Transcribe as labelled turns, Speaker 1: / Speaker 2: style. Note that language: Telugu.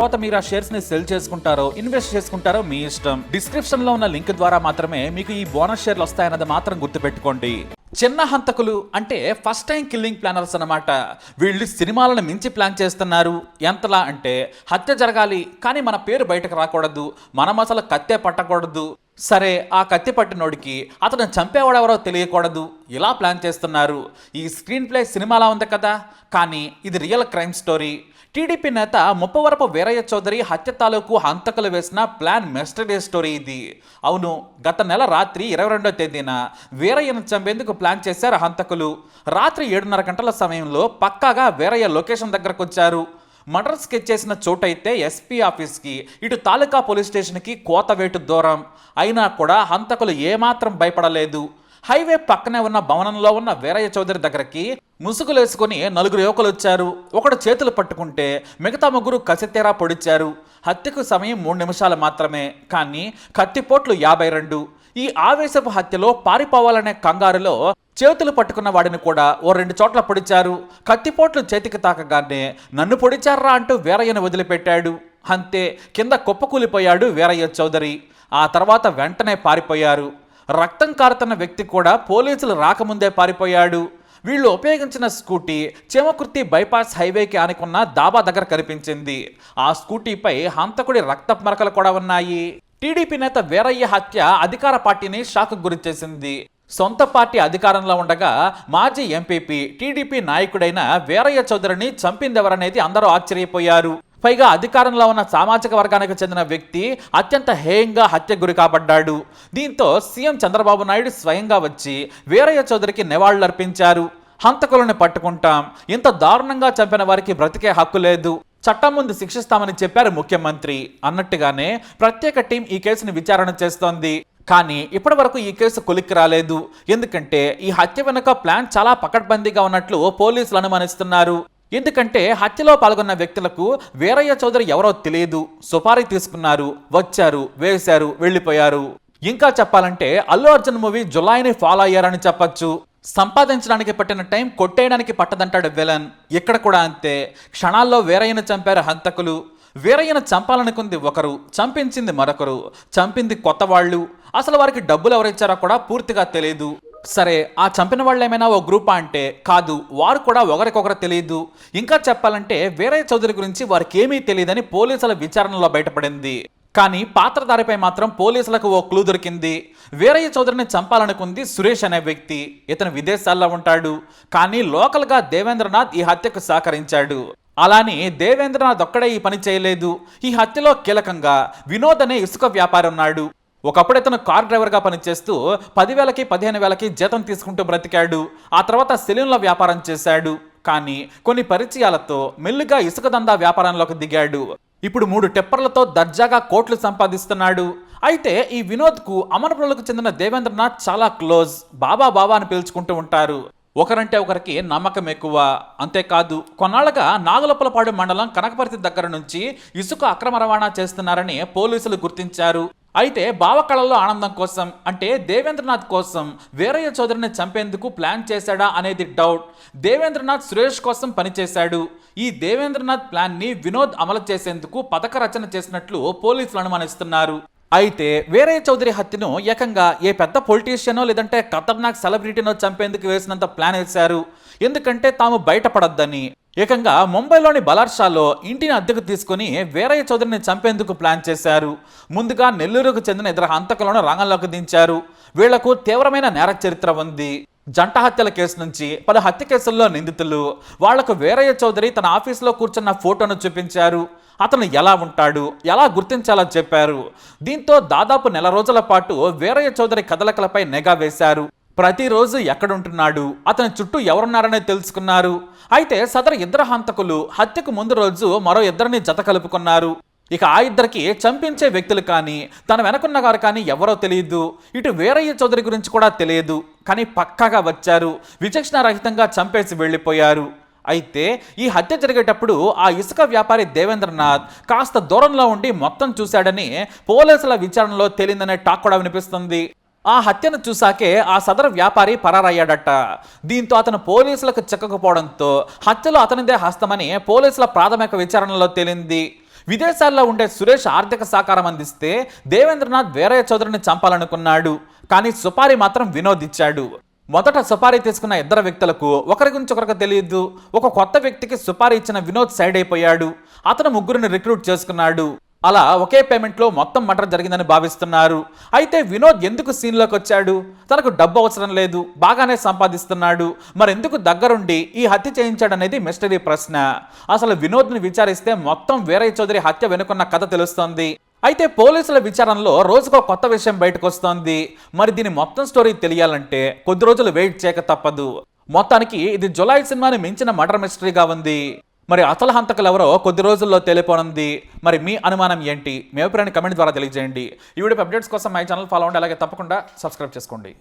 Speaker 1: మీరు ఆ షేర్స్ని సెల్ చేసుకుంటారో ఇన్వెస్ట్ చేసుకుంటారో మీ ఇష్టం. డిస్క్రిప్షన్లో ఉన్న లింక్ ద్వారా మాత్రమే మీకు ఈ బోనస్ షేర్లు వస్తాయన్నది మాత్రం గుర్తుపెట్టుకోండి. చిన్న హంతకులు అంటే ఫస్ట్ టైం కిల్లింగ్ ప్లానర్స్ అన్నమాట. వీళ్ళు సినిమాలను మించి ప్లాన్ చేస్తున్నారు. ఎంతలా అంటే హత్య జరగాలి కానీ మన పేరు బయటకు రాకూడదు. మనం అసలు కత్తే పట్టకూడదు. సరే ఆ కత్తి పట్టినోడికి అతను చంపేవాడెవరో తెలియకూడదు. ఇలా ప్లాన్ చేస్తున్నారు. ఈ స్క్రీన్ ప్లే సినిమాలా ఉంది కదా? కానీ ఇది రియల్ క్రైమ్ స్టోరీ. టీడీపీ నేత ముప్పవరపు వీరయ్య చౌదరి హత్య తాలూకు హంతకులు వేసిన ప్లాన్ మిస్టరీ స్టోరీ ఇది. అవును గత నెల రాత్రి ఇరవై రెండో తేదీన వీరయ్యను చంపేందుకు ప్లాన్ చేశారు హంతకులు. రాత్రి ఏడున్నర గంటల సమయంలో పక్కాగా వీరయ్య లొకేషన్ దగ్గరకు వచ్చారు మర్డర్ స్కెచ్ చేసిన చోటైతే ఎస్పీ ఆఫీస్కి ఇటు తాలూకా పోలీస్ స్టేషన్కి కోతవేటు దూరం. అయినా కూడా హంతకులు ఏమాత్రం భయపడలేదు. హైవే పక్కనే ఉన్న భవనంలో ఉన్న వీరయ్య చౌదరి దగ్గరకి ముసుగులేసుకొని నలుగురు యువకులు వచ్చారు. ఒకడు చేతులు పట్టుకుంటే మిగతా ముగ్గురు కసితేరా పొడిచారు. హత్యకు సమయం మూడు నిమిషాలు మాత్రమే. కానీ కత్తిపోట్లు యాభై రెండు. ఈ ఆవేశపు హత్యలో పారిపోవాలనే కంగారులో చేతులు పట్టుకున్న వాడిని కూడా ఓ రెండు చోట్ల పొడిచారు. కత్తిపోట్లు చేతికి తాకగానే నన్ను పొడిచారా అంటూ వీరయ్యను వదిలిపెట్టాడు. అంతే కింద కుప్పకూలిపోయాడు వీరయ్య చౌదరి. ఆ తర్వాత వెంటనే పారిపోయారు. రక్తం కారుతున్న వ్యక్తి కూడా పోలీసులు రాకముందే పారిపోయాడు. వీళ్ళు ఉపయోగించిన స్కూటీ చేమకుర్తి బైపాస్ హైవేకి ఆనుకున్న దాబా దగ్గర కనిపించింది. ఆ స్కూటీపై హంతకుడి రక్త మరకలు కూడా ఉన్నాయి. టీడీపీ నేత వీరయ్య హత్య అధికార పార్టీని షాక్ గురిచేసింది. సొంత పార్టీ అధికారంలో ఉండగా మాజీ ఎంపీపీ టీడీపీ నాయకుడైన వీరయ్య చౌదరిని చంపిందెవరనేది అందరూ ఆశ్చర్యపోయారు. పైగా అధికారంలో ఉన్న సామాజిక వర్గానికి చెందిన వ్యక్తి అత్యంత హేయంగా హత్య గురి కాబడ్డాడు. దీంతో సీఎం చంద్రబాబు నాయుడు స్వయంగా వచ్చి వీరయ్య చౌదరికి నివాళులర్పించారు. హంతకులను పట్టుకుంటాం. ఇంత దారుణంగా చంపిన వారికి బ్రతికే హక్కు లేదు. చట్టం ముందు శిక్షిస్తామని చెప్పారు ముఖ్యమంత్రి. అన్నట్టుగానే ప్రత్యేక టీం ఈ కేసుని విచారణ చేస్తోంది. కానీ ఇప్పటి వరకు ఈ కేసు కొలిక్కి రాలేదు. ఎందుకంటే ఈ హత్య వెనుక ప్లాన్ చాలా పకడ్బందీగా ఉన్నట్లు పోలీసులు అనుమానిస్తున్నారు. ఎందుకంటే హత్యలో పాల్గొన్న వ్యక్తులకు వీరయ్య చౌదరి ఎవరో తెలియదు. సుపారీ తీసుకున్నారు వచ్చారు వేశారు వెళ్ళిపోయారు. ఇంకా చెప్పాలంటే అల్లు అర్జున్ మూవీ జులాయిని ఫాలో అయ్యారని చెప్పొచ్చు. సంపాదించడానికి పట్టిన టైం కొట్టేయడానికి పట్టదంటాడు విలన్. ఇక్కడ కూడా అంతే. క్షణాల్లో వీరయ్యను చంపారు హంతకులు. వీరయ్యను చంపాలనుకుంది ఒకరు చంపించింది మరొకరు. చంపింది కొత్త వాళ్ళు అసలు వారికి డబ్బులు ఎవరిచ్చారో కూడా పూర్తిగా తెలియదు సరే ఆ చంపిన వాళ్ళు ఏమైనా ఓ గ్రూపా అంటే? కాదు వారు కూడా ఒకరికొకరు తెలియదు ఇంకా చెప్పాలంటే వీరయ్య చౌదరి గురించి వారికి ఏమీ తెలియదని పోలీసుల విచారణలో బయటపడింది. కానీ పాత్రధారిపై మాత్రం పోలీసులకు ఓ క్లూ దొరికింది. వీరయ్య చౌదరిని చంపాలనుకుంది సురేష్ అనే వ్యక్తి. ఇతను విదేశాల్లో ఉంటాడు. కానీ లోకల్గా దేవేంద్రనాథ్ ఈ హత్యకు సహకరించాడు. అలానే దేవేంద్రనాథ్ ఒక్కడే ఈ పని చేయలేదు. ఈ హత్యలో కీలకంగా వినోద్ అనే ఇసుక వ్యాపారి ఉన్నాడు. ఒకప్పుడు ఇతను కార్ డ్రైవర్గా పనిచేస్తూ పదివేలకి పదిహేను వేలకి జీతం తీసుకుంటూ బ్రతికాడు. ఆ తర్వాత సెలూన్ల వ్యాపారం చేశాడు. కానీ కొన్ని పరిచయాలతో మెల్లుగా ఇసుక దందా వ్యాపారంలోకి దిగాడు. ఇప్పుడు మూడు టెప్పర్లతో దర్జాగా కోట్లు సంపాదిస్తున్నాడు. అయితే ఈ వినోద్కు అమరపులకు చెందిన దేవేంద్రనాథ్ చాలా క్లోజ్. బాబా బాబా అని పిలుచుకుంటూ ఉంటారు. ఒకరంటే ఒకరికి నమ్మకం ఎక్కువ. అంతేకాదు కొన్నాళ్ళగా నాగలపలపాడు మండలం కనకపర్తి దగ్గర నుంచి ఇసుక అక్రమ రవాణా చేస్తున్నారని పోలీసులు గుర్తించారు. అయితే భావకళల్లో ఆనందం కోసం అంటే దేవేంద్రనాథ్ కోసం వీరయ్య చౌదరిని చంపేందుకు ప్లాన్ చేశాడా అనేది డౌట్. దేవేంద్రనాథ్ సురేష్ కోసం పనిచేశాడు. ఈ దేవేంద్రనాథ్ ప్లాన్ని వినోద్ అమలు చేసేందుకు పథక రచన చేసినట్లు పోలీసులు అనుమానిస్తున్నారు. అయితే వీరయ్య చౌదరి హత్యను ఏకంగా ఏ పెద్ద పొలిటీషియనో లేదంటే ఖతర్నాక్ సెలబ్రిటీనో చంపేందుకు వేసినంత ప్లాన్ వేశారు. ఎందుకంటే తాము బయటపడొద్దని. ఏకంగా ముంబైలోని బలార్షాలో ఇంటిని అద్దెకు తీసుకుని వీరయ్య చౌదరిని చంపేందుకు ప్లాన్ చేశారు. ముందుగా నెల్లూరుకు చెందిన ఇద్దరు హంతకులను రంగంలోకి దించారు. వీళ్ళకు తీవ్రమైన నేర చరిత్ర ఉంది. జంట హత్యల కేసు నుంచి పలు హత్య కేసుల్లో నిందితులు. వాళ్ళకు వీరయ్య చౌదరి తన ఆఫీసులో కూర్చున్న ఫోటోను చూపించారు. అతను ఎలా ఉంటాడు? ఎలా గుర్తించాలో చెప్పారు. దీంతో దాదాపు నెల రోజుల పాటు వీరయ్య చౌదరి కదలకలపై నిఘా వేశారు. ప్రతిరోజు ఎక్కడుంటున్నాడు? అతని చుట్టూ ఎవరున్నారనే తెలుసుకున్నారు. అయితే సదరు ఇద్దరు హంతకులు హత్యకు ముందు రోజు మరో ఇద్దరిని జత కలుపుకున్నారు. ఇక ఆ ఇద్దరికి చంపించే వ్యక్తులు కానీ తన వెనకున్న గారు కానీ ఎవరో తెలియదు. ఇటు వీరయ్య చౌదరి గురించి కూడా తెలియదు. కానీ పక్కాగా వచ్చారు. విచక్షణ రహితంగా చంపేసి వెళ్ళిపోయారు. అయితే ఈ హత్య జరిగేటప్పుడు ఆ ఇసుక వ్యాపారి దేవేంద్రనాథ్ కాస్త దూరంలో ఉండి మొత్తం చూశాడని పోలీసుల విచారణలో తేలిందనే టాక్ కూడా వినిపిస్తుంది. ఆ హత్యను చూశాకే ఆ సదరు వ్యాపారి పరారయ్యాడట. దీంతో అతను పోలీసులకు చిక్కకపోవడంతో హత్యలో అతనిదే హస్తమని పోలీసుల ప్రాథమిక విచారణలో తేలింది. విదేశాల్లో ఉండే సురేష్ ఆర్థిక సహకారం అందిస్తే దేవేంద్రనాథ్ వేరయ్య చౌదరిని చంపాలనుకున్నాడు. కానీ సుపారి మాత్రం వినోద్ ఇచ్చాడు మొదట సుపారీ తీసుకున్న ఇద్దరు వ్యక్తులకు ఒకరి గురించి ఒకరికి తెలియదు. ఒక కొత్త వ్యక్తికి సుపారీ ఇచ్చిన వినోద్ సైడ్ అయిపోయాడు. అతను ముగ్గురిని రిక్రూట్ చేసుకున్నాడు. అలా ఒకే పేమెంట్లో మొత్తం మటర్ జరిగిందని భావిస్తున్నారు. అయితే వినోద్ ఎందుకు సీన్లోకి వచ్చాడు? తనకు డబ్బు అవసరం లేదు బాగానే సంపాదిస్తున్నాడు. మరెందుకు దగ్గరుండి ఈ హత్య చేయించాడనేది మిస్టరీ ప్రశ్న. అసలు వినోద్ని విచారిస్తే మొత్తం వీరయ్య చౌదరి హత్య వెనుకున్న కథ తెలుస్తోంది. అయితే పోలీసుల విచారణలో రోజుకో కొత్త విషయం బయటకు వస్తోంది మరి దీని మొత్తం స్టోరీ తెలియాలంటే కొద్ది రోజులు వెయిట్ చేయక తప్పదు. మొత్తానికి ఇది జులై సినిమాని మించిన మర్డర్ మిస్టరీగా ఉంది. మరి అసలు హంతకులు ఎవరో కొద్ది రోజుల్లో తెలియపోనుంది. మరి మీ అనుమానం ఏంటి? మీ అభిప్రాయాన్ని కమెంట్ ద్వారా తెలియజేయండి. ఈ వీడియో అప్డేట్స్ కోసం మై ఛానల్ ఫాలో అవ్వండి. అలాగే తప్పకుండా సబ్స్క్రైబ్ చేసుకోండి.